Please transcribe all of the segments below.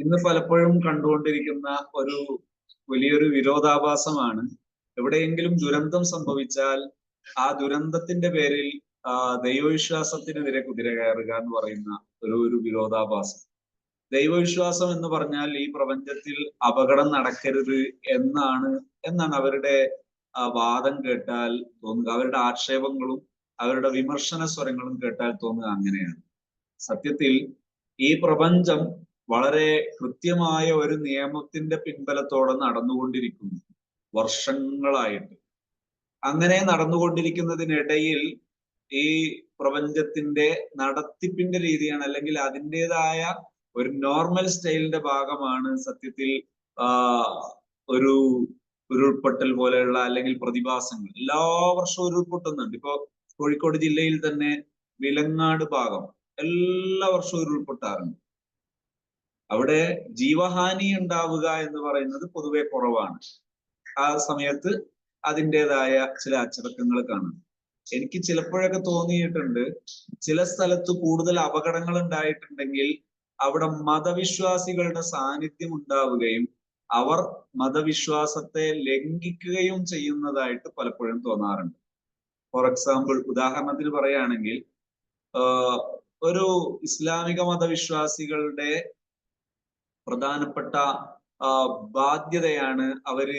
ഇന്ന് പലപ്പോഴും കണ്ടുകൊണ്ടിരിക്കുന്ന ഒരു വലിയൊരു വിരോധാഭാസമാണ്. എവിടെയെങ്കിലും ദുരന്തം സംഭവിച്ചാൽ ആ ദുരന്തത്തിന്റെ പേരിൽ ദൈവവിശ്വാസത്തിനെതിരെ കുതിര കയറുക എന്ന് പറയുന്ന ഒരു ഒരു വിരോധാഭാസം. ദൈവവിശ്വാസം എന്ന് പറഞ്ഞാൽ ഈ പ്രപഞ്ചത്തിൽ അപകടം നടക്കരുത് എന്നാണ് എന്നാണ് അവരുടെ വാദം കേട്ടാൽ തോന്നുക. അവരുടെ ആക്ഷേപങ്ങളും അവരുടെ വിമർശന സ്വരങ്ങളും കേട്ടാൽ തോന്നുക അങ്ങനെയാണ്. സത്യത്തിൽ ഈ പ്രപഞ്ചം വളരെ കൃത്യമായ ഒരു നിയമത്തിന്റെ പിൻബലത്തോടെ നടന്നുകൊണ്ടിരിക്കുന്നു. വർഷങ്ങളായിട്ട്. അങ്ങനെ നടന്നുകൊണ്ടിരിക്കുന്നതിനിടയിൽ ഈ പ്രപഞ്ചത്തിന്റെ നടത്തിപ്പിന്റെ രീതിയാണ് അല്ലെങ്കിൽ അതിന്റെതായ ഒരു നോർമൽ സ്റ്റൈലിന്റെ ഭാഗമാണ് സത്യത്തിൽ ഒരു ഉരുൾപൊട്ടൽ പോലെയുള്ള അല്ലെങ്കിൽ പ്രതിഭാസങ്ങൾ. എല്ലാ വർഷവും ഉരുൾപൊട്ടുന്നുണ്ട്. ഇപ്പോ കോഴിക്കോട് ജില്ലയിൽ തന്നെ വിലങ്ങാട് ഭാഗം എല്ലാ വർഷവും ഉരുൾപൊട്ടാറുണ്ട്. അവിടെ ജീവഹാനി ഉണ്ടാവുക എന്ന് പറയുന്നത് പൊതുവെ കുറവാണ്. ആ സമയത്ത് അതിന്റെതായ ചില അച്ചടക്കങ്ങൾ കാണും. എനിക്ക് ചിലപ്പോഴൊക്കെ തോന്നിയിട്ടുണ്ട് ചില സ്ഥലത്ത് കൂടുതൽ അപകടങ്ങൾ ഉണ്ടായിട്ടുണ്ടെങ്കിൽ അവിടെ മതവിശ്വാസികളുടെ സാന്നിധ്യം ഉണ്ടാവുകയും അവർ മതവിശ്വാസത്തെ ലംഘിക്കുകയും ചെയ്യുന്നതായിട്ട് പലപ്പോഴും തോന്നാറുണ്ട്. ഫോർ എക്സാമ്പിൾ ഉദാഹരണത്തിന് പറയുകയാണെങ്കിൽ ഒരു ഇസ്ലാമിക മതവിശ്വാസികളുടെ പ്രധാനപ്പെട്ട ബാധ്യതയാണ് അവർ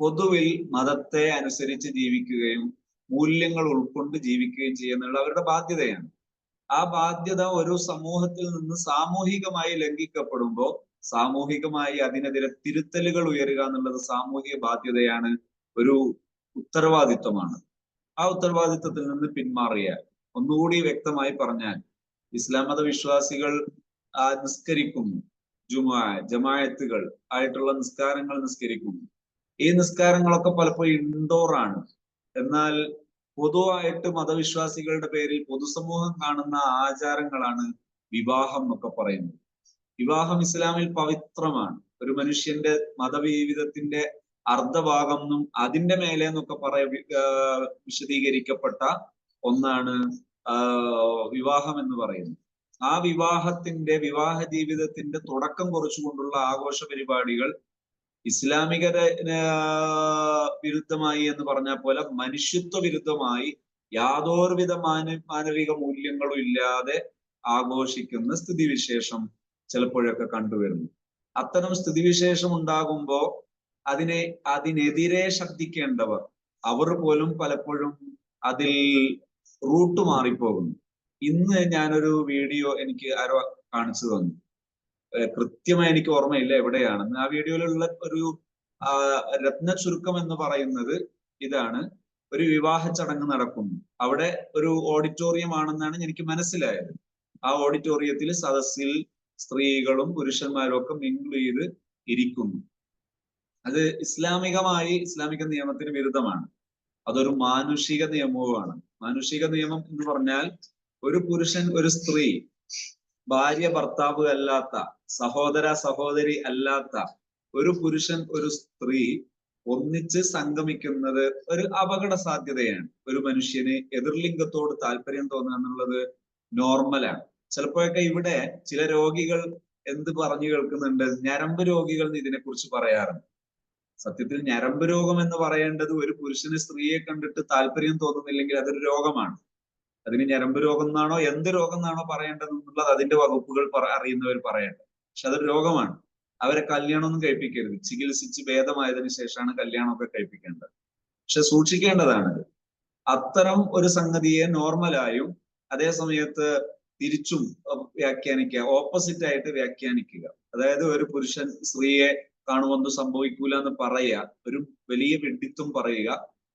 പൊതുവിൽ മതത്തെ അനുസരിച്ച് ജീവിക്കുകയും മൂല്യങ്ങൾ ഉൾക്കൊണ്ട് ജീവിക്കുകയും ചെയ്യുന്നുള്ള അവരുടെ ബാധ്യതയാണ്. ആ ബാധ്യത ഒരു സമൂഹത്തിൽ നിന്ന് സാമൂഹികമായി ലംഘിക്കപ്പെടുമ്പോൾ സാമൂഹികമായി അതിനെതിരെ തിരുത്തലുകൾ ഉയരുക എന്നുള്ളത് സാമൂഹിക ബാധ്യതയാണ് ഒരു ഉത്തരവാദിത്വമാണ്. ആ ഉത്തരവാദിത്വത്തിൽ നിന്ന് പിന്മാറിയ ഒന്നുകൂടി വ്യക്തമായി പറഞ്ഞാൽ ഇസ്ലാം മത വിശ്വാസികൾ നിസ്കരിക്കുന്നു. ജുമാ ജമായത്തുകൾ ആയിട്ടുള്ള നിസ്കാരങ്ങൾ നിസ്കരിക്കുന്നു. ഈ നിസ്കാരങ്ങളൊക്കെ പലപ്പോഴും ഇൻഡോർ ആണ്. എന്നാൽ പൊതുവായിട്ട് മതവിശ്വാസികളുടെ പേരിൽ പൊതുസമൂഹം കാണുന്ന ആചാരങ്ങളാണ് വിവാഹം എന്നൊക്കെ പറയുന്നത്. വിവാഹം ഇസ്ലാമിൽ പവിത്രമാണ്. ഒരു മനുഷ്യന്റെ മതജീവിതത്തിന്റെ അർദ്ധഭാഗം എന്നും അതിന്റെ മേലെ എന്നൊക്കെ പറയ വിശദീകരിക്കപ്പെട്ട ഒന്നാണ് വിവാഹം എന്ന് പറയുന്നത്. ആ വിവാഹത്തിന്റെ വിവാഹ ജീവിതത്തിന്റെ തുടക്കം കുറിച്ചുകൊണ്ടുള്ള ആഘോഷ പരിപാടികൾ ഇസ്ലാമിക വിരുദ്ധമായി എന്ന് പറഞ്ഞ പോലെ മനുഷ്യത്വ വിരുദ്ധമായി യാതൊരുവിധ മാന മാനവിക മൂല്യങ്ങളും ഇല്ലാതെ ആഘോഷിക്കുന്ന സ്ഥിതിവിശേഷം ചിലപ്പോഴൊക്കെ കണ്ടുവരുന്നു. അത്തരം സ്ഥിതിവിശേഷം ഉണ്ടാകുമ്പോ അതിനെ അതിനെതിരെ ശബ്ദിക്കേണ്ടവർ അവർ പോലും പലപ്പോഴും അതിൽ റൂട്ട് മാറിപ്പോകുന്നു. ഇന്ന് ഞാനൊരു വീഡിയോ എനിക്ക് ആരോ കാണിച്ചു തന്നു. കൃത്യമായി എനിക്ക് ഓർമ്മയില്ല എവിടെയാണെന്ന്. ആ വീഡിയോയിലുള്ള ഒരു രത്ന ചുരുക്കം എന്ന് പറയുന്നത് ഇതാണ്. ഒരു വിവാഹ ചടങ്ങ് നടക്കുന്നു. അവിടെ ഒരു ഓഡിറ്റോറിയം ആണെന്നാണ് എനിക്ക് മനസ്സിലായത്. ആ ഓഡിറ്റോറിയത്തിൽ സദസ്സിൽ സ്ത്രീകളും പുരുഷന്മാരും ഒക്കെ മിങ്കിൾ ചെയ്ത് ഇരിക്കുന്നു. അത് ഇസ്ലാമികമായി ഇസ്ലാമിക നിയമത്തിന് വിരുദ്ധമാണ്. അതൊരു മാനുഷിക നിയമവുമാണ്. മാനുഷിക നിയമം എന്ന് പറഞ്ഞാൽ ഒരു പുരുഷൻ ഒരു സ്ത്രീ ഭാര്യ ഭർത്താവ് അല്ലാത്ത സഹോദര സഹോദരി അല്ലാത്ത ഒരു പുരുഷൻ ഒരു സ്ത്രീ ഒന്നിച്ച് സംഗമിക്കുന്നത് ഒരു അപകട സാധ്യതയാണ്. ഒരു മനുഷ്യന് എതിർലിംഗത്തോട് താല്പര്യം തോന്നുക എന്നുള്ളത് നോർമലാണ് ചിലപ്പോഴൊക്കെ ഇവിടെ ചില രോഗികൾ എന്ത് പറഞ്ഞു കേൾക്കുന്നുണ്ട്? ഞരമ്പ് രോഗികൾ ഇതിനെ കുറിച്ച് പറയാറുണ്ട്. സത്യത്തിൽ ഞരമ്പ് രോഗം എന്ന് പറയേണ്ടത് ഒരു പുരുഷന് സ്ത്രീയെ കണ്ടിട്ട് താല്പര്യം തോന്നുന്നില്ലെങ്കിൽ അതൊരു രോഗമാണ്. അതിന് ഞരമ്പ് രോഗം എന്നാണോ എന്ത് രോഗം എന്നാണോ പറയേണ്ടത് എന്നുള്ളത് അതിന്റെ വകുപ്പുകൾ അറിയുന്നവർ പറയേണ്ടത് പക്ഷെ അതൊരു രോഗമാണ്. അവരെ കല്യാണമൊന്നും കഴിപ്പിക്കരുത്. ചികിത്സിച്ച് ഭേദമായതിനു ശേഷമാണ് കല്യാണമൊക്കെ കഴിപ്പിക്കേണ്ടത്. പക്ഷെ സൂക്ഷിക്കേണ്ടതാണ് അത്തരം ഒരു സംഗതിയെ നോർമലായും അതേ സമയത്ത് തിരിച്ചും വ്യാഖ്യാനിക്കുക ഓപ്പോസിറ്റ് ആയിട്ട് വ്യാഖ്യാനിക്കുക. അതായത് ഒരു പുരുഷൻ സ്ത്രീയെ കാണുമൊന്നും സംഭവിക്കൂല എന്ന് പറയുക ഒരു വലിയ വെഡിത്വം പറയുക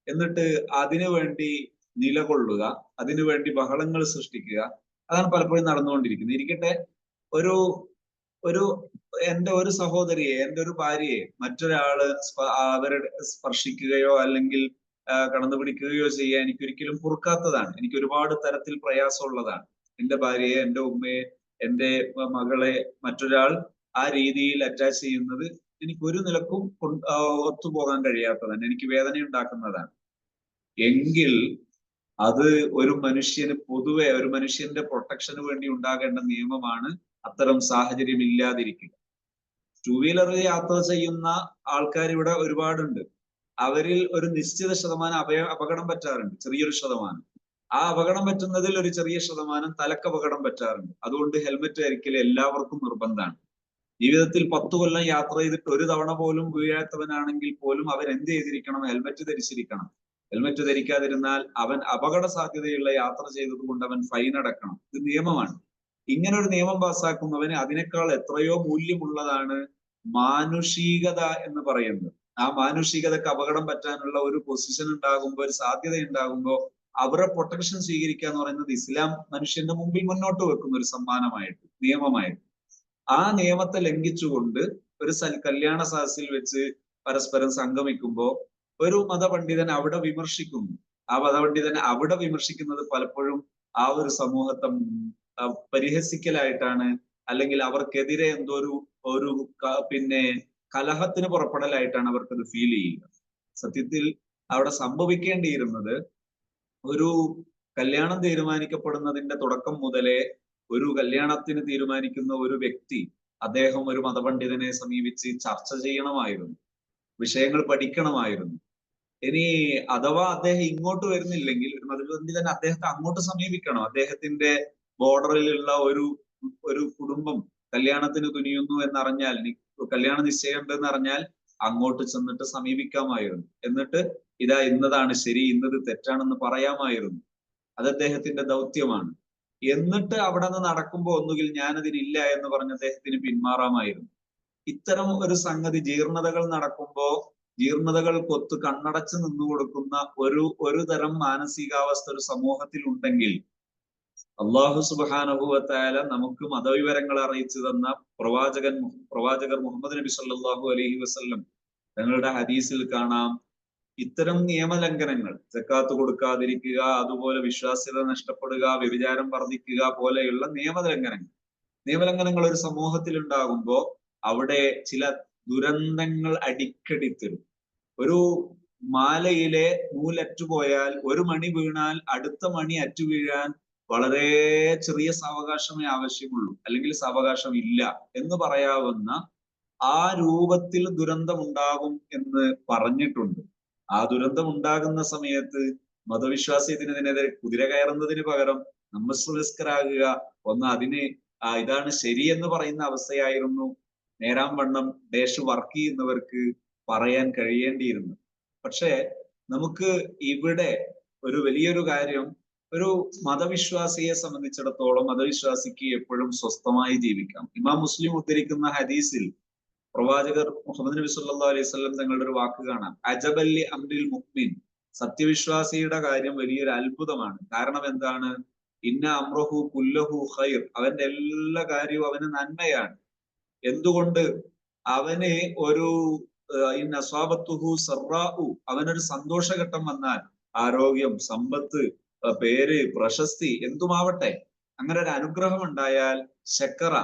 എന്നിട്ട് അതിനു വേണ്ടി നിലകൊള്ളുക അതിനുവേണ്ടി ബഹളങ്ങൾ സൃഷ്ടിക്കുക അതാണ് പലപ്പോഴും നടന്നുകൊണ്ടിരിക്കുന്നത്. ഇരിക്കട്ടെ ഒരു ഒരു എന്റെ ഒരു സഹോദരിയെ എന്റെ ഒരു ഭാര്യയെ മറ്റൊരാൾ അവരുടെ സ്പർശിക്കുകയോ അല്ലെങ്കിൽ കടന്നു പിടിക്കുകയോ ചെയ്യാൻ എനിക്ക് ഒരിക്കലും പൊറുക്കാത്തതാണ്. എനിക്ക് ഒരുപാട് തരത്തിൽ പ്രയാസമുള്ളതാണ്. എന്റെ ഭാര്യയെ എന്റെ ഉമ്മയെ എന്റെ മകളെ മറ്റൊരാൾ ആ രീതിയിൽ അറ്റാച്ച് ചെയ്യുന്നത് എനിക്ക് ഒരു നിലക്കും ഒത്തുപോകാൻ കഴിയാത്തതാണ്. എനിക്ക് വേദന ഉണ്ടാക്കുന്നതാണ് എങ്കിൽ അത് ഒരു മനുഷ്യന് പൊതുവെ ഒരു മനുഷ്യന്റെ പ്രൊട്ടക്ഷന് വേണ്ടി ഉണ്ടാകേണ്ട നിയമമാണ് അത്തരം സാഹചര്യം ഇല്ലാതിരിക്കുക ടൂ വീലറിൽ യാത്ര ചെയ്യുന്ന ആൾക്കാർ ഇവിടെ ഒരുപാടുണ്ട്. അവരിൽ ഒരു നിശ്ചിത ശതമാനം അപയ അപകടം പറ്റാറുണ്ട്. ചെറിയൊരു ശതമാനം. ആ അപകടം പറ്റുന്നതിൽ ഒരു ചെറിയ ശതമാനം തലക്കപകടം പറ്റാറുണ്ട്. അതുകൊണ്ട് ഹെൽമെറ്റ് ധരിക്കൽ എല്ലാവർക്കും നിർബന്ധമാണ്. ജീവിതത്തിൽ പത്തു കൊല്ലം യാത്ര ചെയ്തിട്ട് ഒരു തവണ പോലും വീഴാത്തവനാണെങ്കിൽ പോലും അവൻ എന്ത് ചെയ്തിരിക്കണം? ഹെൽമെറ്റ് ധരിച്ചിരിക്കണം. ഹെൽമെറ്റ് ധരിക്കാതിരുന്നാൽ അവൻ അപകട സാധ്യതയുള്ള യാത്ര ചെയ്തത് കൊണ്ട് അവൻ ഫൈൻ അടക്കണം. ഇത് നിയമമാണ്. ഇങ്ങനെ ഒരു നിയമം പാസ്സാക്കുന്നവന് അതിനേക്കാൾ എത്രയോ മൂല്യമുള്ളതാണ് മാനുഷികത എന്ന് പറയുന്നത്. ആ മാനുഷികതക്ക് അപകടം പറ്റാനുള്ള ഒരു പൊസിഷൻ ഉണ്ടാകുമ്പോൾ ഒരു സാധ്യത ഉണ്ടാകുമ്പോൾ അവരുടെ പ്രൊട്ടക്ഷൻ സ്വീകരിക്കുക എന്ന് പറയുന്നത് ഇസ്ലാം മനുഷ്യന്റെ മുമ്പിൽ മുന്നോട്ട് വെക്കുന്ന ഒരു സമ്മാനമായിട്ട് നിയമമായിട്ട്. ആ നിയമത്തെ ലംഘിച്ചുകൊണ്ട് ഒരു സൽ കല്യാണ സദസ്സിൽ വെച്ച് പരസ്പരം സംഗമിക്കുമ്പോൾ ഒരു മതപണ്ഡിതൻ അവിടെ വിമർശിക്കുന്നു. ആ മതപണ്ഡിതൻ അവിടെ വിമർശിക്കുന്നത് പലപ്പോഴും ആ ഒരു സമൂഹത്തെ പരിഹസിക്കലായിട്ടാണ്. അല്ലെങ്കിൽ അവർക്കെതിരെ എന്തോ ഒരു ഒരു പിന്നെ കലഹത്തിന് പുറപ്പെടലായിട്ടാണ് അവർക്കത് ഫീൽ ചെയ്യുക. സത്യത്തിൽ അവിടെ സംഭവിക്കേണ്ടിയിരുന്നത് ഒരു കല്യാണം തീരുമാനിക്കപ്പെടുന്നതിന്റെ തുടക്കം മുതലേ ഒരു കല്യാണത്തിന് തീരുമാനിക്കുന്ന ഒരു വ്യക്തി അദ്ദേഹം ഒരു മതപണ്ഡിതനെ സമീപിച്ച് ചർച്ച ചെയ്യണമായിരുന്നു. വിഷയങ്ങൾ പഠിക്കണമായിരുന്നു. ഇനി അഥവാ അദ്ദേഹം ഇങ്ങോട്ട് വരുന്നില്ലെങ്കിൽ ഒരു മതപണ്ഡിതൻ അദ്ദേഹത്തെ അങ്ങോട്ട് സമീപിക്കണം. അദ്ദേഹത്തിന്റെ ബോർഡറിലുള്ള ഒരു ഒരു കുടുംബം കല്യാണത്തിന് തുനിയുന്നു എന്നറിഞ്ഞാൽ കല്യാണ നിശ്ചയം എന്ന് അറിഞ്ഞാൽ അങ്ങോട്ട് ചെന്നിട്ട് സമീപിക്കാമായിരുന്നു. എന്നിട്ട് ഇതാ ഇന്നതാണ് ശരി ഇന്നത് തെറ്റാണെന്ന് പറയാമായിരുന്നു. അത് അദ്ദേഹത്തിന്റെ ദൗത്യമാണ്. എന്നിട്ട് അവിടെ നിന്ന് നടക്കുമ്പോൾ ഒന്നുകിൽ ഞാനതിനില്ല എന്ന് പറഞ്ഞ് അദ്ദേഹത്തിന് പിന്മാറാമായിരുന്നു. ഇത്തരം ഒരു സംഗതി ജീർണതകൾ നടക്കുമ്പോ ജീർണതകൾ കൊത്ത് കണ്ണടച്ച് നിന്നു കൊടുക്കുന്ന ഒരു ഒരു തരം മാനസികാവസ്ഥ ഒരു സമൂഹത്തിൽ ഉണ്ടെങ്കിൽ അള്ളാഹു സുബാനുഭവത്തായാല നമുക്ക് മതവിവരങ്ങൾ അറിയിച്ചു തന്ന പ്രവാചകൻ പ്രവാചകർ മുഹമ്മദ് നബി സല്ലാഹു അലഹി വസ്ല്ലം തങ്ങളുടെ ഹദീസിൽ കാണാം. ഇത്തരം നിയമലംഘനങ്ങൾ ജക്കാത്ത് കൊടുക്കാതിരിക്കുക അതുപോലെ വിശ്വാസ്യത നഷ്ടപ്പെടുക വ്യഭിചാരം വർദ്ധിക്കുക പോലെയുള്ള നിയമലംഘനങ്ങൾ. നിയമലംഘനങ്ങൾ ഒരു സമൂഹത്തിൽ ഉണ്ടാകുമ്പോൾ അവിടെ ചില ദുരന്തങ്ങൾ അടിക്കടി തരും ഒരു മാലയിലെ നൂലറ്റുപോയാൽ ഒരു മണി വീണാൽ അടുത്ത മണി അറ്റു വീഴാൻ വളരെ ചെറിയ സാവകാശമേ ആവശ്യമുള്ളൂ. അല്ലെങ്കിൽ സാവകാശം ഇല്ല എന്ന് പറയാവുന്ന ആ രൂപത്തിൽ ദുരന്തം ഉണ്ടാകും എന്ന് പറഞ്ഞിട്ടുണ്ട്. ആ ദുരന്തം ഉണ്ടാകുന്ന സമയത്ത് മതവിശ്വാസി ഇതിനെതിനെതിരെ കുതിര കയറുന്നതിന് പകരം നമസ്കരാകുക ഒന്ന് അതിന് ഇതാണ് ശരിയെന്ന് പറയുന്ന അവസ്ഥയായിരുന്നു നേരാം വണ്ണം ഡേഷ് വർക്ക് ചെയ്യുന്നവർക്ക് പറയാൻ കഴിയേണ്ടിയിരുന്നു. പക്ഷേ നമുക്ക് ഇവിടെ ഒരു വലിയൊരു കാര്യം ഒരു മതവിശ്വാസിയെ സംബന്ധിച്ചിടത്തോളം മതവിശ്വാസിക്ക് എപ്പോഴും സ്വസ്ഥമായി ജീവിക്കാം. ഇമാം മുസ്ലിം ഉദ്ധരിക്കുന്ന ഹദീസിൽ പ്രവാചകർ മുഹമ്മദ് നബി സല്ലാ അലൈഹി സ്വലം തങ്ങളുടെ ഒരു വാക്ക് കാണാം. അജബല്ലി അംരിൽ മുഖ്മിൻ സത്യവിശ്വാസിയുടെ കാര്യം വലിയൊരു അത്ഭുതമാണ്. കാരണം എന്താണ്? ഇന്ന അമ്രഹു കുല്ലഹു ഖൈർ. അവന്റെ എല്ലാ കാര്യവും അവന് നന്മയാണ്. എന്തുകൊണ്ട് അവന് ഒരു സർറാഹു അവനൊരു സന്തോഷഘട്ടം വന്നാൽ ആരോഗ്യം സമ്പത്ത് പേര് പ്രശസ്തി എന്തുമാവട്ടെ. അങ്ങനെ ഒരു അനുഗ്രഹം ഉണ്ടായാൽ ശക്കറ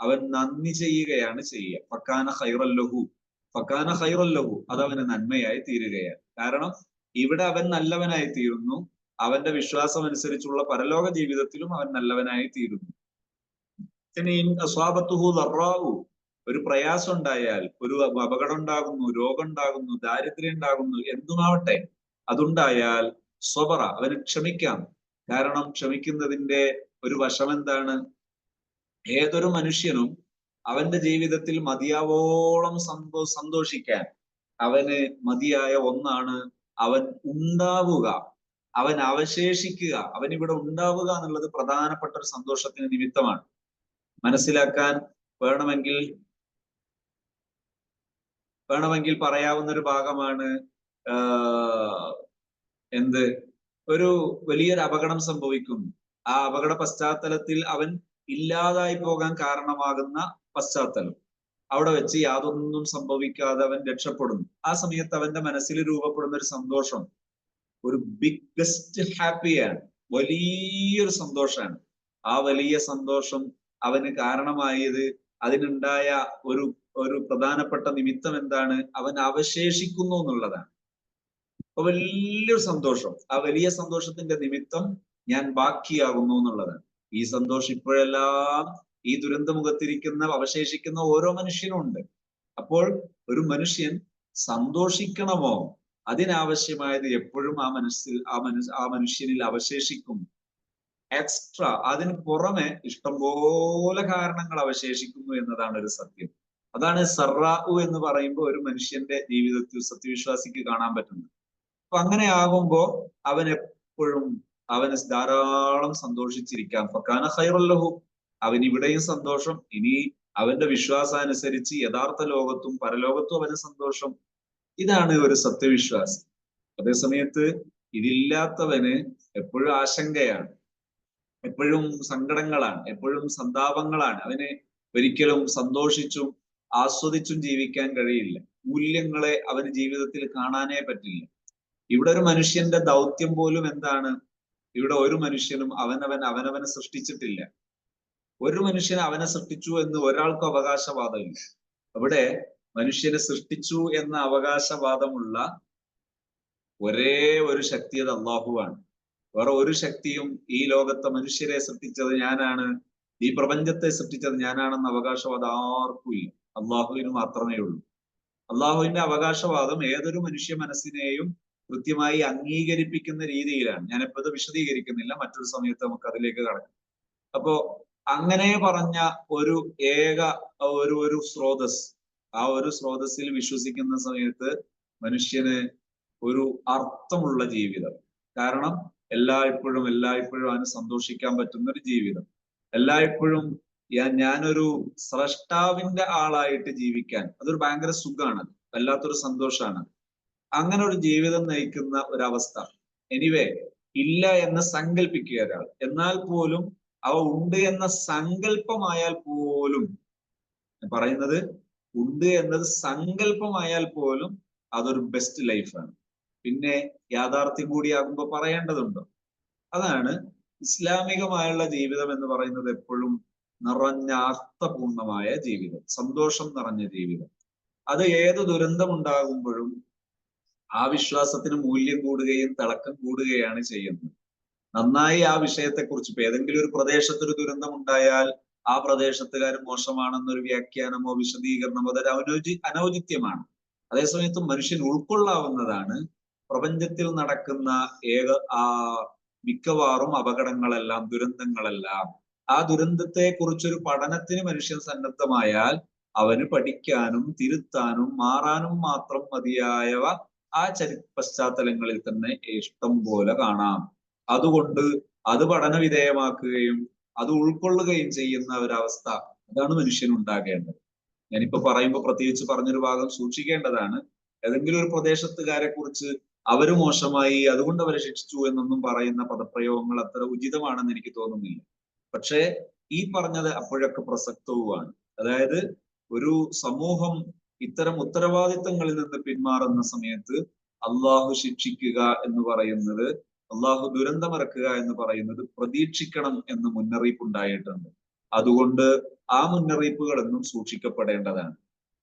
അവൻ നന്ദി ചെയ്യുകയാണ് ചെയ്യുക. ഫക്കാന ഹൈറല്ലഹു ഫക്കാന ഹൈറല്ലഹു അത് അവന് നന്മയായി തീരുകയാണ്. കാരണം ഇവിടെ അവൻ നല്ലവനായി തീരുന്നു. അവന്റെ വിശ്വാസം അനുസരിച്ചുള്ള പരലോക ജീവിതത്തിലും അവൻ നല്ലവനായി തീരുന്നു. ഒരു പ്രയാസം ഉണ്ടായാൽ ഒരു അപകടം ഉണ്ടാകുന്നു രോഗം ഉണ്ടാകുന്നു ദാരിദ്ര്യം ഉണ്ടാകുന്നു എന്തുമാവട്ടെ അതുണ്ടായാൽ സ്വബറ അവന് ക്ഷമിക്കാം. കാരണം ക്ഷമിക്കുന്നതിന്റെ ഒരു വശം എന്താണ് ഏതൊരു മനുഷ്യനും അവന്റെ ജീവിതത്തിൽ മതിയാവോളം സന്തോ സന്തോഷിക്കാൻ അവന് മതിയായ ഒന്നാണ് അവൻ ഉണ്ടാവുക. അവൻ അവശേഷിക്കുക. അവൻ ഇവിടെ ഉണ്ടാവുക എന്നുള്ളത് പ്രധാനപ്പെട്ട ഒരു സന്തോഷത്തിന് നിമിത്തമാണ്. മനസ്സിലാക്കാൻ വേണമെങ്കിൽ വേണമെങ്കിൽ പറയാവുന്ന ഒരു ഭാഗമാണ് എന്ത്? ഒരു വലിയൊരു അപകടം സംഭവിക്കുന്നു ആ അപകട പശ്ചാത്തലത്തിൽ അവൻ ഇല്ലാതായി പോകാൻ കാരണമാകുന്ന പശ്ചാത്തലം. അവിടെ വെച്ച് യാതൊന്നും സംഭവിക്കാതെ അവൻ രക്ഷപ്പെടുന്നു. ആ സമയത്ത് അവന്റെ മനസ്സിൽ രൂപപ്പെടുന്ന ഒരു സന്തോഷം. ഒരു ബിഗ്ഗസ്റ്റ് ഹാപ്പിയാണ് വലിയൊരു സന്തോഷമാണ്. ആ വലിയ സന്തോഷം അവന് കാരണമായത് അതിനുണ്ടായ ഒരു ഒരു പ്രധാനപ്പെട്ട നിമിത്തം എന്താണ്? അവൻ അവശേഷിക്കുന്നു എന്നുള്ളതാണ്. അപ്പൊ വലിയൊരു സന്തോഷം. ആ വലിയ സന്തോഷത്തിന്റെ നിമിത്തം ഞാൻ ബാക്കിയാകുന്നു എന്നുള്ളതാണ്. ഈ സന്തോഷം ഇപ്പോഴെല്ലാം ഈ ദുരന്തമുഖത്തിരിക്കുന്ന അവശേഷിക്കുന്ന ഓരോ മനുഷ്യനും ഉണ്ട്. അപ്പോൾ ഒരു മനുഷ്യൻ സന്തോഷിക്കണമോ? അതിനാവശ്യമായത് എപ്പോഴും ആ മനസ്സിൽ ആ മനസ് ആ മനുഷ്യനിൽ അവശേഷിക്കും. എക്സ്ട്രാ അതിന് പുറമെ ഇഷ്ടംപോലെ കാരണങ്ങൾ അവശേഷിക്കുന്നു എന്നതാണ് ഒരു സത്യം. അതാണ് സറാഉ എന്ന് പറയുമ്പോൾ ഒരു മനുഷ്യന്റെ ജീവിതത്തിൽ സത്യവിശ്വാസിക്ക് കാണാൻ പറ്റുന്നത്. അപ്പൊ അങ്ങനെ ആകുമ്പോ അവൻ എപ്പോഴും അവന് ധാരാളം സന്തോഷിച്ചിരിക്കാം. ഫക്കാന ഹൈറല്ലഹു അവൻ ഇവിടെയും സന്തോഷം. ഇനി അവന്റെ വിശ്വാസാനുസരിച്ച് യഥാർത്ഥ ലോകത്തും പരലോകത്തും അവന് സന്തോഷം. ഇതാണ് ഒരു സത്യവിശ്വാസി. അതേസമയത്ത് ഇതില്ലാത്തവന് എപ്പോഴും ആശങ്കയാണ്. എപ്പോഴും സങ്കടങ്ങളാണ് എപ്പോഴും സന്താപങ്ങളാണ്. അവന് ഒരിക്കലും സന്തോഷിച്ചും ആസ്വദിച്ചും ജീവിക്കാൻ കഴിയില്ല. മൂല്യങ്ങളെ അവന് ജീവിതത്തിൽ കാണാനേ പറ്റില്ല. ഇവിടെ ഒരു മനുഷ്യന്റെ ദൗത്യം പോലും എന്താണ്? ഇവിടെ ഒരു മനുഷ്യനും അവനവൻ അവനവനെ സൃഷ്ടിച്ചിട്ടില്ല. ഒരു മനുഷ്യൻ അവനെ സൃഷ്ടിച്ചു എന്ന് ഒരാൾക്കും അവകാശവാദമില്ല. അവിടെ മനുഷ്യനെ സൃഷ്ടിച്ചു എന്ന അവകാശവാദമുള്ള ഒരേ ഒരു ശക്തി അത് അള്ളാഹുവാണ്. വേറെ ഒരു ശക്തിയും ഈ ലോകത്തെ മനുഷ്യരെ സൃഷ്ടിച്ചത് ഞാനാണ്. ഈ പ്രപഞ്ചത്തെ സൃഷ്ടിച്ചത് ഞാനാണെന്ന അവകാശവാദം ആർക്കും ഇല്ല. അള്ളാഹുവിന് മാത്രമേ ഉള്ളൂ. അള്ളാഹുവിന്റെ അവകാശവാദം ഏതൊരു മനുഷ്യ മനസ്സിനെയും കൃത്യമായി അംഗീകരിപ്പിക്കുന്ന രീതിയിലാണ്. ഞാനിപ്പോ ഇത് വിശദീകരിക്കുന്നില്ല. മറ്റൊരു സമയത്ത് നമുക്ക് അതിലേക്ക് കടക്കാം. അപ്പോ അങ്ങനെ പറഞ്ഞ ഒരു ഏക ഒരു ഒരു സ്രോതസ് ആ ഒരു സ്രോതസ്സിൽ വിശ്വസിക്കുന്ന സമയത്ത് മനുഷ്യന് ഒരു അർത്ഥമുള്ള ജീവിതം. കാരണം എല്ലായ്പ്പോഴും എല്ലായ്പ്പോഴും അവന് സന്തോഷിക്കാൻ പറ്റുന്ന ഒരു ജീവിതം. എല്ലായ്പ്പോഴും ഞാൻ ഞാനൊരു സ്രഷ്ടാവിന്റെ ആളായിട്ട് ജീവിക്കാൻ അതൊരു ഭയങ്കര സുഖമാണ് വല്ലാത്തൊരു സന്തോഷമാണ് അങ്ങനെ ഒരു ജീവിതം നയിക്കുന്ന ഒരവസ്ഥ. എനിവേ ഇല്ല എന്ന് സങ്കല്പിക്കുക ഒരാൾ. എന്നാൽ പോലും അവ ഉണ്ട് എന്ന സങ്കല്പമായാൽ പോലും പറയുന്നത് ഉണ്ട് എന്നത് സങ്കല്പമായാൽ പോലും അതൊരു ബെസ്റ്റ് ലൈഫാണ് പിന്നെ യാഥാർത്ഥ്യം കൂടിയാകുമ്പോൾ പറയേണ്ടതുണ്ടോ? അതാണ് ഇസ്ലാമികമായുള്ള ജീവിതം എന്ന് പറയുന്നത് എപ്പോഴും നിറഞ്ഞ അർത്ഥപൂർണമായ ജീവിതം സന്തോഷം നിറഞ്ഞ ജീവിതം. അത് ഏത് ദുരന്തം ഉണ്ടാകുമ്പോഴും ആ വിശ്വാസത്തിന് മൂല്യം കൂടുകയും തിളക്കം കൂടുകയാണ് ചെയ്യുന്നത്. നന്നായി ആ വിഷയത്തെക്കുറിച്ച് ഇപ്പൊ ഏതെങ്കിലും ഒരു പ്രദേശത്തൊരു ദുരന്തം ഉണ്ടായാൽ ആ പ്രദേശത്തുകാർ മോശമാണെന്നൊരു വ്യാഖ്യാനമോ വിശദീകരണമോ അതൊരു അനൗചി അനൗചിത്യമാണ്. അതേസമയത്ത് മനുഷ്യൻ ഉൾക്കൊള്ളാവുന്നതാണ് പ്രപഞ്ചത്തിൽ നടക്കുന്ന ഏക ആ മിക്കവാറും അപകടങ്ങളെല്ലാം ദുരന്തങ്ങളെല്ലാം ആ ദുരന്തത്തെ കുറിച്ചൊരു പഠനത്തിന് മനുഷ്യൻ സന്നദ്ധമായാൽ അവന് പഠിക്കാനും തിരുത്താനും മാറാനും മാത്രം മതിയായവ ആ ചരി പശ്ചാത്തലങ്ങളിൽ തന്നെ ഇഷ്ടം പോലെ കാണാം. അതുകൊണ്ട് അത് പഠന വിധേയമാക്കുകയും അത് ഉൾക്കൊള്ളുകയും ചെയ്യുന്ന ഒരവസ്ഥ അതാണ് മനുഷ്യൻ ഉണ്ടാകേണ്ടത്. ഞാനിപ്പോ പറയുമ്പോൾ പ്രത്യേകിച്ച് പറഞ്ഞൊരു ഭാഗം സൂക്ഷിക്കേണ്ടതാണ്. ഏതെങ്കിലും ഒരു പ്രദേശത്തുകാരെ കുറിച്ച് അവർ മോശമായി അതുകൊണ്ട് അവരെ ശിക്ഷിച്ചു എന്നൊന്നും പറയുന്ന പദപ്രയോഗങ്ങൾ അത്ര ഉചിതമാണെന്ന് എനിക്ക് തോന്നുന്നില്ല. പക്ഷേ ഈ പറഞ്ഞത് അപ്പോഴൊക്കെ പ്രസക്തവുമാണ്. അതായത് ഒരു സമൂഹം ഇത്തരം ഉത്തരവാദിത്തങ്ങളിൽ നിന്ന് പിന്മാറുന്ന സമയത്ത് അള്ളാഹു ശിക്ഷിക്കുക എന്ന് പറയുന്നത് അള്ളാഹു ദുരന്തമിറക്കുക എന്ന് പറയുന്നത് പ്രതീക്ഷിക്കണം എന്ന് മുന്നറിയിപ്പ് ഉണ്ടായിട്ടുണ്ട് അതുകൊണ്ട് ആ മുന്നറിയിപ്പുകളെന്നും സൂക്ഷിക്കപ്പെടേണ്ടതാണ്.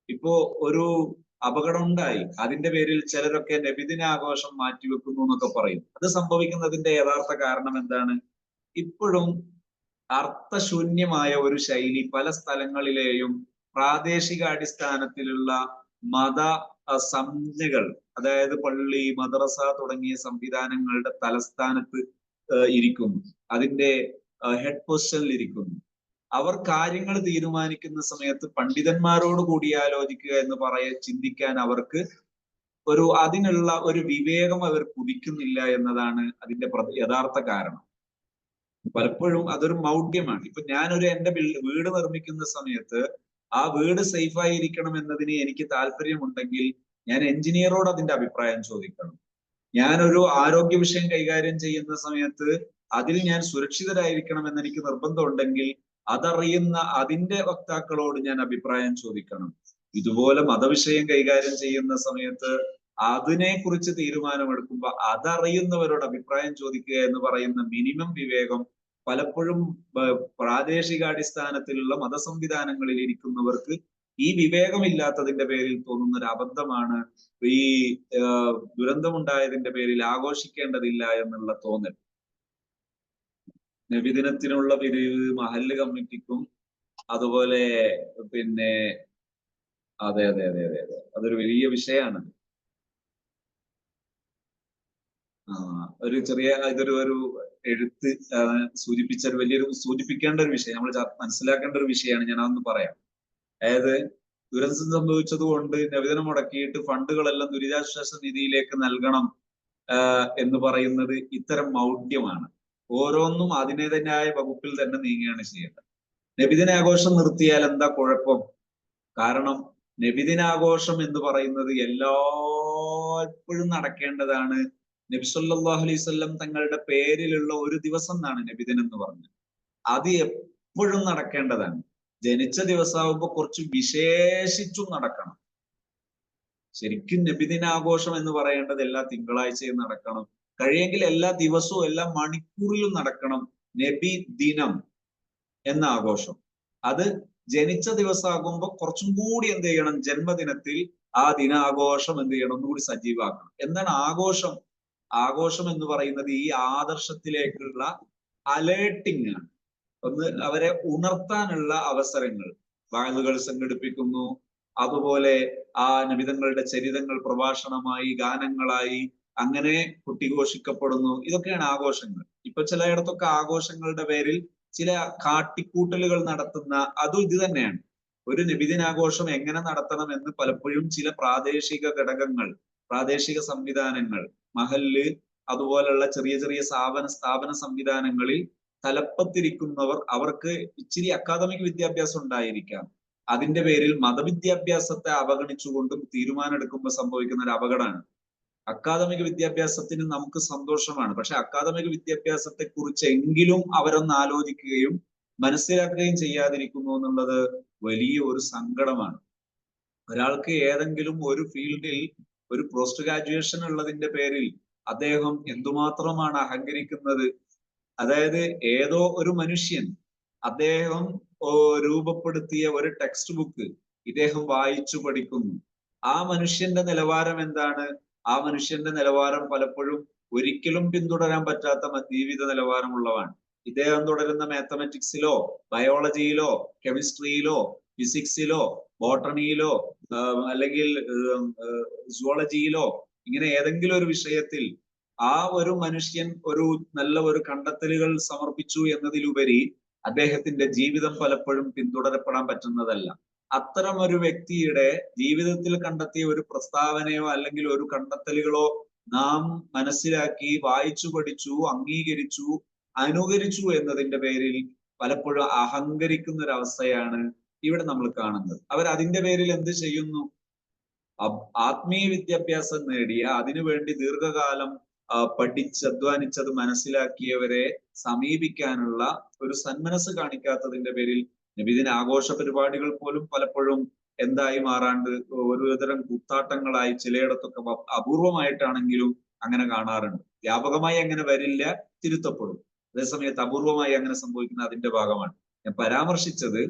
ഇപ്പോ ഒരു അപകടം ഉണ്ടായി അതിന്റെ പേരിൽ ചിലരൊക്കെ നബിദിന ആഘോഷം മാറ്റിവെക്കുന്നു എന്നൊക്കെ പറയും. അത് സംഭവിക്കുന്നതിന്റെ യഥാർത്ഥ കാരണം എന്താണ്? ഇപ്പോഴും അർത്ഥശൂന്യമായ ഒരു ശൈലി പല സ്ഥലങ്ങളിലെയും പ്രാദേശിക അടിസ്ഥാനത്തിലുള്ള മത സംജ്ഞകൾ അതായത് പള്ളി മദ്രസ തുടങ്ങിയ സംവിധാനങ്ങളുടെ തലസ്ഥാനത്ത് ഇരിക്കുന്നു. അതിന്റെ ഹെഡ് പൊസിഷനിൽ ഇരിക്കുന്നു. അവർ കാര്യങ്ങൾ തീരുമാനിക്കുന്ന സമയത്ത് പണ്ഡിതന്മാരോട് കൂടിയാലോചിക്കുക എന്ന് പറയ ചിന്തിക്കാൻ അവർക്ക് ഒരു അതിനുള്ള ഒരു വിവേകം അവർ കുതിക്കുന്നില്ല എന്നതാണ് അതിന്റെ യഥാർത്ഥ കാരണം. പലപ്പോഴും അതൊരു മൗഢ്യമാണ്. ഇപ്പൊ ഞാനൊരു എന്റെ വീട് നിർമ്മിക്കുന്ന സമയത്ത് ആ വീട് സേഫ് ആയിരിക്കണം എന്നതിന് എനിക്ക് താല്പര്യമുണ്ടെങ്കിൽ ഞാൻ എഞ്ചിനീയറോട് അതിന്റെ അഭിപ്രായം ചോദിക്കണം. ഞാനൊരു ആരോഗ്യ വിഷയം കൈകാര്യം ചെയ്യുന്ന സമയത്ത് അതിൽ ഞാൻ സുരക്ഷിതരായിരിക്കണം എന്ന് എനിക്ക് നിർബന്ധമുണ്ടെങ്കിൽ അതറിയുന്ന അതിന്റെ വക്താക്കളോട് ഞാൻ അഭിപ്രായം ചോദിക്കണം. ഇതുപോലെ മതവിഷയം കൈകാര്യം ചെയ്യുന്ന സമയത്ത് അതിനെ കുറിച്ച് തീരുമാനമെടുക്കുമ്പോൾ അതറിയുന്നവരോട് അഭിപ്രായം ചോദിക്കുക എന്ന് പറയുന്ന മിനിമം വിവേകം പലപ്പോഴും പ്രാദേശികാടിസ്ഥാനത്തിലുള്ള മതസംവിധാനങ്ങളിൽ ഇരിക്കുന്നവർക്ക് ഈ വിവേകമില്ലാത്തതിന്റെ പേരിൽ തോന്നുന്ന ഒരു അബദ്ധമാണ് ഈ ദുരന്തമുണ്ടായതിന്റെ പേരിൽ ആഘോഷിക്കേണ്ടതില്ല എന്നുള്ള തോന്നൽ. നബിദിനത്തിനുള്ള പിരിവ് മഹല്ല് കമ്മിറ്റിക്കും അതുപോലെ പിന്നെ അതെ അതെ അതെ അതെ അതെ. അതൊരു വലിയ വിഷയമാണ് ആ ഒരു ചെറിയ ഇതൊരു ഒരു എഴുത്ത് സൂചിപ്പിച്ച ഒരു വലിയൊരു സൂചിപ്പിക്കേണ്ട ഒരു വിഷയം. നമ്മൾ മനസ്സിലാക്കേണ്ട ഒരു വിഷയമാണ് ഞാൻ അതൊന്ന് പറയാം. അതായത് ദുരന്തം സംഭവിച്ചത് കൊണ്ട് നവിതനം മുടക്കിയിട്ട് ഫണ്ടുകളെല്ലാം ദുരിതാശ്വാസ നിധിയിലേക്ക് നൽകണം എന്ന് പറയുന്നത് ഇത്തരം മൗഢ്യമാണ്. ഓരോന്നും അതിനേതന്നെയായ വകുപ്പിൽ തന്നെ നീങ്ങുകയാണ് ചെയ്യേണ്ടത്. നബിദിനാഘോഷം നിർത്തിയാൽ എന്താ കുഴപ്പം? കാരണം നബിദിനാഘോഷം എന്ന് പറയുന്നത് എല്ലാപ്പോഴും നടക്കേണ്ടതാണ്. നബി വസല്ലം തങ്ങളുടെ പേരിലുള്ള ഒരു ദിവസം എന്നാണ് നബിദിൻ എന്ന് പറഞ്ഞത്. അത് എപ്പോഴും നടക്കേണ്ടതാണ്. ജനിച്ച ദിവസമാകുമ്പോൾ കുറച്ച് വിശേഷിച്ചും നടക്കണം. ശരിക്കും നബിദിനാഘോഷം എന്ന് പറയേണ്ടത് എല്ലാ തിങ്കളാഴ്ചയും നടക്കണം. കഴിയെങ്കിൽ എല്ലാ ദിവസവും എല്ലാ മണിക്കൂറിലും നടക്കണം നബി ദിനം എന്ന ആഘോഷം. അത് ജനിച്ച ദിവസമാകുമ്പോൾ കുറച്ചും കൂടി എന്ത് ചെയ്യണം? ജന്മദിനത്തിൽ ആ ദിനാഘോഷം എന്ത് ചെയ്യണം? ഒന്നുകൂടി സജീവമാക്കണം. എന്താണ് ആഘോഷം? ആഘോഷം എന്ന് പറയുന്നത് ഈ ആദർശത്തിലേക്കുള്ള അലേർട്ടിംഗ് ആണ്. ഒന്ന് അവരെ ഉണർത്താനുള്ള അവസരങ്ങൾ. വാഴുകൾ സംഘടിപ്പിക്കുന്നു. അതുപോലെ ആ നബിതങ്ങളുടെ ചരിതങ്ങൾ പ്രഭാഷണമായി ഗാനങ്ങളായി അങ്ങനെ കുട്ടിഘോഷിക്കപ്പെടുന്നു. ഇതൊക്കെയാണ് ആഘോഷങ്ങൾ. ഇപ്പൊ ചിലയിടത്തൊക്കെ ആഘോഷങ്ങളുടെ പേരിൽ ചില കാട്ടിക്കൂട്ടലുകൾ നടത്തുന്ന അതും ഇത് തന്നെയാണ്. ഒരു നബിദിനാഘോഷം എങ്ങനെ നടത്തണം എന്ന് പലപ്പോഴും ചില പ്രാദേശിക ഘടകങ്ങൾ പ്രാദേശിക സംവിധാനങ്ങൾ മഹല്ല് അതുപോലുള്ള ചെറിയ ചെറിയ സ്ഥാപന സ്ഥാപന സംവിധാനങ്ങളിൽ തലപ്പത്തിരിക്കുന്നവർ അവർക്ക് ഇച്ചിരി അക്കാദമിക് വിദ്യാഭ്യാസം ഉണ്ടായിരിക്കാം. അതിന്റെ പേരിൽ മതവിദ്യാഭ്യാസത്തെ അവഗണിച്ചുകൊണ്ടും തീരുമാനമെടുക്കുമ്പോൾ സംഭവിക്കുന്ന ഒരു അപകടമാണ്. അക്കാദമിക വിദ്യാഭ്യാസത്തിന് നമുക്ക് സന്തോഷമാണ്. പക്ഷെ അക്കാദമിക വിദ്യാഭ്യാസത്തെ കുറിച്ച് എങ്കിലും അവരൊന്ന് ആലോചിക്കുകയും മനസ്സിലാക്കുകയും ചെയ്യാതിരിക്കുന്നു എന്നുള്ളത് വലിയ ഒരു സങ്കടമാണ്. ഒരാൾക്ക് ഏതെങ്കിലും ഒരു ഫീൽഡിൽ ഒരു പോസ്റ്റ് ഗ്രാജുവേഷൻ ഉള്ളതിന്റെ പേരിൽ അദ്ദേഹം എന്തുമാത്രമാണ് അഹങ്കരിക്കുന്നത്? അതായത് ഏതോ ഒരു മനുഷ്യൻ അദ്ദേഹം രൂപപ്പെടുത്തിയ ഒരു ടെക്സ്റ്റ് ബുക്ക് ഇദ്ദേഹം വായിച്ചു പഠിക്കുന്നു. ആ മനുഷ്യന്റെ നിലവാരം എന്താണ്? ആ മനുഷ്യന്റെ നിലവാരം പലപ്പോഴും ഒരിക്കലും പിന്തുടരാൻ പറ്റാത്ത ജീവിത നിലവാരമുള്ളതാണ്. ഇദ്ദേഹം തുടരുന്ന മാത്തമാറ്റിക്സിലോ ബയോളജിയിലോ കെമിസ്ട്രിയിലോ ഫിസിക്സിലോ ബോട്ടണിയിലോ അല്ലെങ്കിൽ സുവോളജിയിലോ ഇങ്ങനെ ഏതെങ്കിലും ഒരു വിഷയത്തിൽ ആ ഒരു മനുഷ്യൻ ഒരു നല്ല ഒരു കണ്ടെത്തലുകൾ സമർപ്പിച്ചു എന്നതിലുപരി അദ്ദേഹത്തിന്റെ ജീവിതം പലപ്പോഴും പിന്തുടരപ്പെടാൻ പറ്റുന്നതല്ല. അത്തരം ഒരു വ്യക്തിയുടെ ജീവിതത്തിൽ കണ്ടെത്തിയ ഒരു പ്രസ്താവനയോ അല്ലെങ്കിൽ ഒരു കണ്ടെത്തലുകളോ നാം മനസ്സിലാക്കി വായിച്ചു പഠിച്ചു അംഗീകരിച്ചു അനുകരിച്ചു എന്നതിന്റെ പേരിൽ പലപ്പോഴും അഹങ്കരിക്കുന്ന ഒരു അവസ്ഥയാണ് ഇവിടെ നമ്മൾ കാണുന്നത്. അവർ അതിന്റെ പേരിൽ എന്ത് ചെയ്യുന്നു? ആത്മീയ വിദ്യാഭ്യാസം നേടിയ അതിനുവേണ്ടി ദീർഘകാലം പഠിച്ച് അധ്വാനിച്ചത് മനസ്സിലാക്കിയവരെ സമീപിക്കാനുള്ള ഒരു സന്മനസ് കാണിക്കാത്തതിന്റെ പേരിൽ നബിദിന ആഘോഷ പരിപാടികൾ പോലും പലപ്പോഴും എന്തായി മാറാണ്ട് ഒരുതരം കൂത്താട്ടങ്ങളായി ചിലയിടത്തൊക്കെ അപൂർവമായിട്ടാണെങ്കിലും അങ്ങനെ കാണാറുണ്ട്. വ്യാപകമായി അങ്ങനെ വരില്ല തിരുത്തപ്പെടും. അതേസമയത്ത് അപൂർവമായി അങ്ങനെ സംഭവിക്കുന്ന അതിന്റെ ഭാഗമാണ്. ഞാൻ പരാമർശിച്ചത്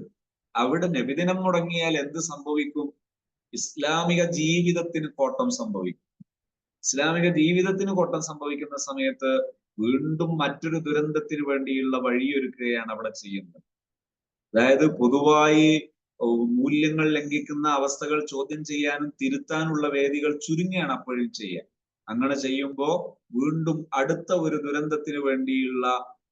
അവിടെ നബിദിനം മുടങ്ങിയാൽ എന്ത് സംഭവിക്കും? ഇസ്ലാമിക ജീവിതത്തിന് കോട്ടം സംഭവിക്കും. ഇസ്ലാമിക ജീവിതത്തിന് കോട്ടം സംഭവിക്കുന്ന സമയത്ത് വീണ്ടും മറ്റൊരു ദുരന്തത്തിന് വേണ്ടിയുള്ള വഴിയൊരുക്കുകയാണ് അവിടെ ചെയ്യുന്നത്. അതായത് പൊതുവായി മൂല്യങ്ങൾ ലംഘിക്കുന്ന അവസ്ഥകൾ ചോദ്യം ചെയ്യാനും തിരുത്താനുള്ള വേദികൾ ചുരുങ്ങിയാണ് അപ്പോഴും ചെയ്യാൻ. അങ്ങനെ ചെയ്യുമ്പോൾ വീണ്ടും അടുത്ത ഒരു ദുരന്തത്തിന് വേണ്ടിയുള്ള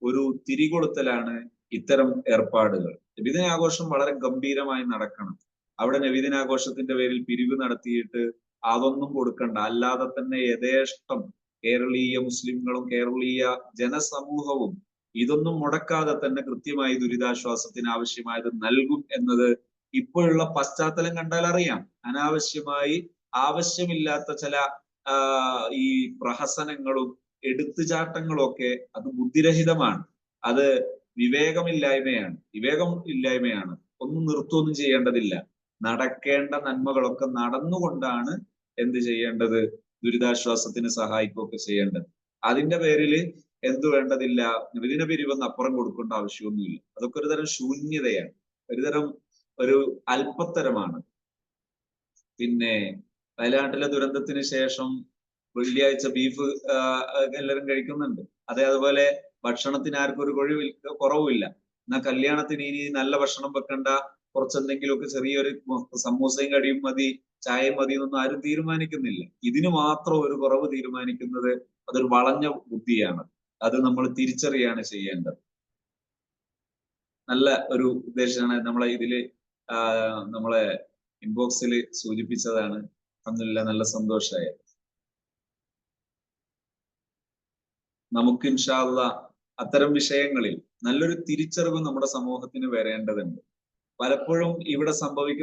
ഒരു തിരികൊളുത്തലാണ് ഇത്തരം ഏർപ്പാടുകൾ. നബിദിനാഘോഷം വളരെ ഗംഭീരമായി നടക്കണം. അവിടെ നബിദിനാഘോഷത്തിന്റെ പേരിൽ പിരിവ് നടത്തിയിട്ട് അതൊന്നും കൊടുക്കണ്ട. അല്ലാതെ തന്നെ യഥേഷ്ടം കേരളീയ മുസ്ലിങ്ങളും കേരളീയ ജനസമൂഹവും ഇതൊന്നും മുടക്കാതെ തന്നെ കൃത്യമായി ദുരിതാശ്വാസത്തിന് ആവശ്യമായത് നൽകും എന്നത് ഇപ്പോഴുള്ള പശ്ചാത്തലം കണ്ടാൽ അറിയാം. അനാവശ്യമായി ആവശ്യമില്ലാത്ത ചില ഈ പ്രഹസനങ്ങളും എടുത്തുചാട്ടങ്ങളും ഒക്കെ അത് ബുദ്ധിരഹിതമാണ്. അത് വിവേകമില്ലായ്മയാണ്. വിവേകം ഇല്ലായ്മയാണ്. ഒന്നും നിർത്തുകയൊന്നും ചെയ്യേണ്ടതില്ല. നടക്കേണ്ട നന്മകളൊക്കെ നടന്നുകൊണ്ടാണ് എന്ത് ചെയ്യേണ്ടത്? ദുരിതാശ്വാസത്തിന് സഹായിക്കുകയൊക്കെ ചെയ്യേണ്ടത്. അതിന്റെ പേരിൽ എന്തു വേണ്ടതില്ല. വിലിന പിരിവെന്ന് അപ്പുറം കൊടുക്കേണ്ട ആവശ്യമൊന്നുമില്ല. അതൊക്കെ ഒരു തരം ശൂന്യതയാണ്. ഒരുതരം ഒരു അല്പത്തരമാണ്. പിന്നെ വയനാട്ടിലെ ദുരന്തത്തിന് ശേഷം വെള്ളിയാഴ്ച ബീഫ് എല്ലാവരും കഴിക്കുന്നുണ്ട്. അതേ അതുപോലെ ഭക്ഷണത്തിന് ആർക്കും ഒരു കൊഴിവിൽ കുറവുമില്ല. എന്നാ കല്യാണത്തിന് ഇനി നല്ല ഭക്ഷണം വെക്കണ്ട. കുറച്ചെന്തെങ്കിലുമൊക്കെ ചെറിയൊരു സമൂസയും കടിയും മതി ചായയും മതി എന്നൊന്നും ആരും തീരുമാനിക്കുന്നില്ല. ഇതിന് മാത്രം ഒരു കുറവ് തീരുമാനിക്കുന്നത് അതൊരു വളഞ്ഞ ബുദ്ധിയാണ്. അത് നമ്മൾ തിരിച്ചറിയാണ് ചെയ്യേണ്ടത്. നല്ല ഒരു ഉദ്ദേശമാണ് നമ്മളെ ഇതിൽ നമ്മളെ ഇൻബോക്സിൽ സൂചിപ്പിച്ചതാണ്. അന്നില്ല നല്ല സന്തോഷമായ നമുക്ക് ഇൻഷാല്ല അത്തരം വിഷയങ്ങളിൽ നല്ലൊരു തിരിച്ചറിവ് നമ്മുടെ സമൂഹത്തിന് വരേണ്ടതുണ്ട്. പലപ്പോഴും ഇവിടെ സംഭവിക്കുന്ന